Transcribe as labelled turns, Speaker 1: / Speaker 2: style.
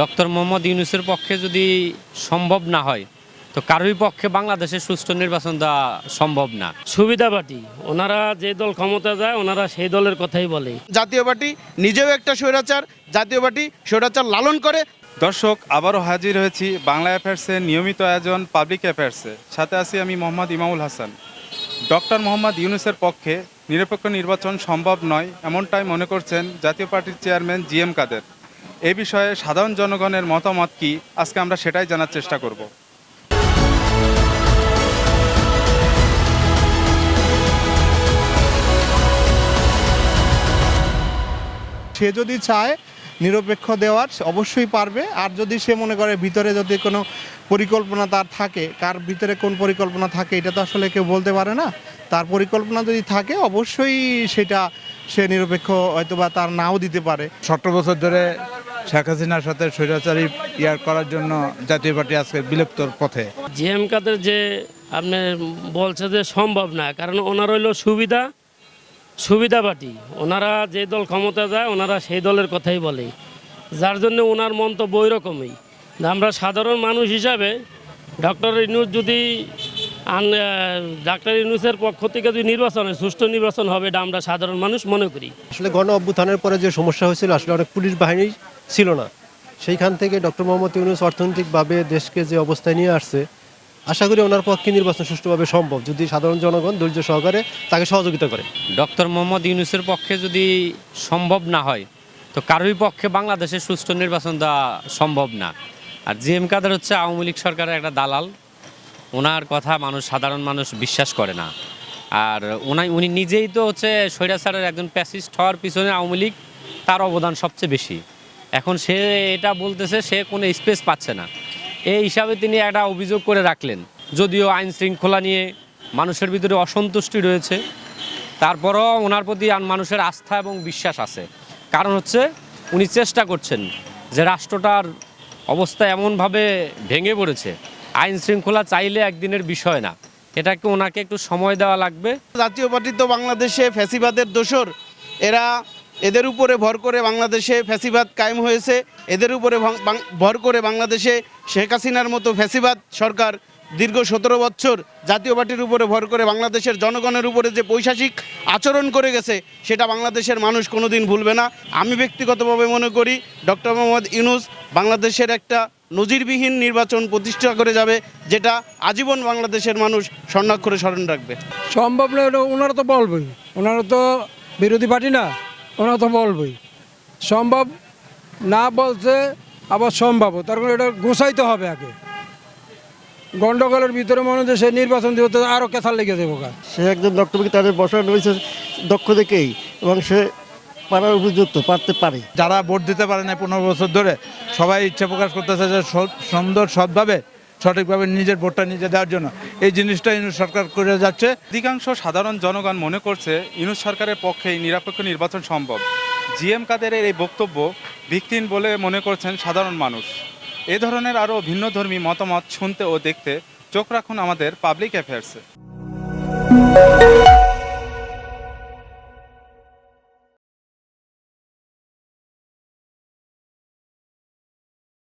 Speaker 1: Doctor Mohammad ইউনুসের পক্ষে যদি সম্ভব না হয় তো কারোই পক্ষে বাংলাদেশে সুষ্ঠু নির্বাচন দেওয়া সম্ভব না।
Speaker 2: সুবিধা পার্টি ওনারা যে দল ক্ষমতা যায় ওনারা সেই দলের কথাই বলে।
Speaker 3: জাতীয় পার্টি নিজেও একটা স্বৈরাচার জাতীয় পার্টি স্বৈরাচার লালন করে।
Speaker 4: দর্শক আবারও হাজির হয়েছি বাংলা অ্যাফেয়ার্সের নিয়মিত আয়োজন পাবলিক অ্যাফেয়ার্সে। সাথে আছি আমি মোহাম্মদ ইমামুল হাসান। ডক্টর মোহাম্মদ ইউনুসের পক্ষে নিরপেক্ষ নির্বাচন সম্ভব নয় এমনটাই মনে করছেন জাতীয় পার্টির চেয়ারম্যান জি এম কাদের। এ বিষয়ে সাধারণ জনগণের মতামত কি? আজকে আমরা সেটাই জানার চেষ্টা করব।
Speaker 5: সে যদি চায় নিরপেক্ষ দেওয়ার অবশ্যই পারবে। আর যদি সে মনে করে ভিতরে যদি কোনো পরিকল্পনা তার থাকে কার ভিতরে কোন পরিকল্পনা থাকে এটা তো আসলে কেউ বলতে পারে না। তার পরিকল্পনা যদি থাকে অবশ্যই সেটা সে নিরপেক্ষ হয়তো বা তার নাও দিতে পারে।
Speaker 6: সতেরো বছর ধরে শেখ হাসিনার সাথে স্বৈরাচারী ইয়ার করার জন্য জাতীয় পার্টি আজকে বিলুপ্তর পথে।
Speaker 2: জিএম কাদের যে আপনি বলছে যে সম্ভব না, কারণ ওনার হইল সুবিধা সুবিধা পার্টি। ওনারা যে দল ক্ষমতা যায়, ওনারা সেই দলের কথাই বলে। যার জন্য ওনার মন্তব্য ওই রকমই। আমরা সাধারণ মানুষ হিসাবে ডক্টর ইনুস যদি ডাক্তার ইউনুসের পক্ষ থেকে যদি নির্বাচন হয় সুষ্ঠু নির্বাচন হবে এটা আমরা সাধারণ মানুষ মনে করি।
Speaker 7: আসলে গণ অভ্যুত্থানের পরে যে সমস্যা হয়েছিল আসলে অনেক পুলিশ বাহিনী ছিল না। সেইখান থেকে ডক্টর মোহাম্মদ ইউনুস অর্থনৈতিকভাবে দেশকে যে অবস্থায় নিয়ে আসছে আশা করি ওনার পক্ষে নির্বাচন সুষ্ঠুভাবে সম্ভব যদি সাধারণ জনগণ ধৈর্য সহকারে তাকে সহযোগিতা করে।
Speaker 1: ডক্টর মোহাম্মদ ইউনুসের পক্ষে যদি সম্ভব না হয় তো কারোই পক্ষে বাংলাদেশে সুষ্ঠু নির্বাচন দেওয়া সম্ভব না। আর জি এম কাদের হচ্ছে আওয়ামী লীগ সরকারের একটা দালাল ওনার কথা মানুষ, সাধারণ মানুষ বিশ্বাস করে না। আর ওনাই, উনি নিজেই তো হচ্ছে স্বৈরাচারের একজন প্যাসিস্ট হওয়ার পিছনে আওয়ামী লীগ তার অবদান সবচেয়ে বেশি। এখন সে এটা বলতেছে, সে কোনো স্পেস পাচ্ছে না। এই হিসাবে তিনি একটা অভিযোগ করে রাখলেন, যদিও আইন শৃঙ্খলা নিয়ে মানুষের ভিতরে অসন্তুষ্টি রয়েছে। তারপরও ওনার প্রতি মানুষের আস্থা এবং বিশ্বাস আছে। কারণ হচ্ছে উনি চেষ্টা করছেন যে রাষ্ট্রটার অবস্থা এমনভাবে ভেঙে পড়েছে আইন শৃঙ্খলা চাইলে একদিনের বিষয় না। এটাকে ওনাকে একটু সময় দেওয়া লাগবে।
Speaker 3: জাতীয় পার্টি তো বাংলাদেশে ফ্যাসিবাদের দোসর এরা এদের উপরে ভর করে বাংলাদেশে ফ্যাসিবাদ কায়েম হয়েছে। এদের উপরে ভর করে বাংলাদেশে শেখ হাসিনার মতো ফ্যাসিবাদ সরকার দীর্ঘ সতেরো বছর জাতীয় পার্টির উপরে ভর করে বাংলাদেশের জনগণের উপরে যে পৈশাসিক আচরণ করে গেছে, সেটা বাংলাদেশের মানুষ কোনোদিন ভুলবে না। আমি ব্যক্তিগতভাবে মনে করি, ডক্টর মোহাম্মদ ইউনুস বাংলাদেশের একটা নজিরবিহীন নির্বাচন প্রতিষ্ঠা করে যাবে যেটা আজীবন বাংলাদেশের মানুষ স্বর্ণাক্ষরে স্মরণ রাখবে।
Speaker 8: সম্ভব নয় এটা ওনারা তো বলবই। ওনারা তো বিরোধী পার্টি না ওনারা তো বলবই। সম্ভব না বলছে আবার সম্ভব তার কারণে এটা গোছাইতে হবে আগে। গন্ডগোলের ভিতরে মনে হচ্ছে সে নির্বাচন দিতে আরও কেথার লেগে দেবো গা
Speaker 7: সে একজন ডক্টরকে তাদের বসানো হয়েছে দক্ষ দেখেই এবং সে পারার উপযুক্ত পারতে পারে।
Speaker 6: যারা ভোট দিতে পারে না পনেরো বছর ধরে সবাই ইচ্ছা প্রকাশ করতেছে যে সুন্দর, সৎভাবে, সঠিকভাবে নিজের ভোটটা নিজে দেওয়ার জন্য। এই জিনিসটা ইউনিট সরকার করে যাচ্ছে।
Speaker 4: অধিকাংশ সাধারণ জনগণ মনে করছে ইউনুস সরকারের পক্ষেই নিরপেক্ষ নির্বাচন সম্ভব। জি এম কাদেরের এই বক্তব্য ভিত্তিহীন বলে মনে করছেন সাধারণ মানুষ। এ ধরনের আরও ভিন্নধর্মী মতামত শুনতে ও দেখতে চোখ রাখুন আমাদের পাবলিক অ্যাফেয়ার্সে।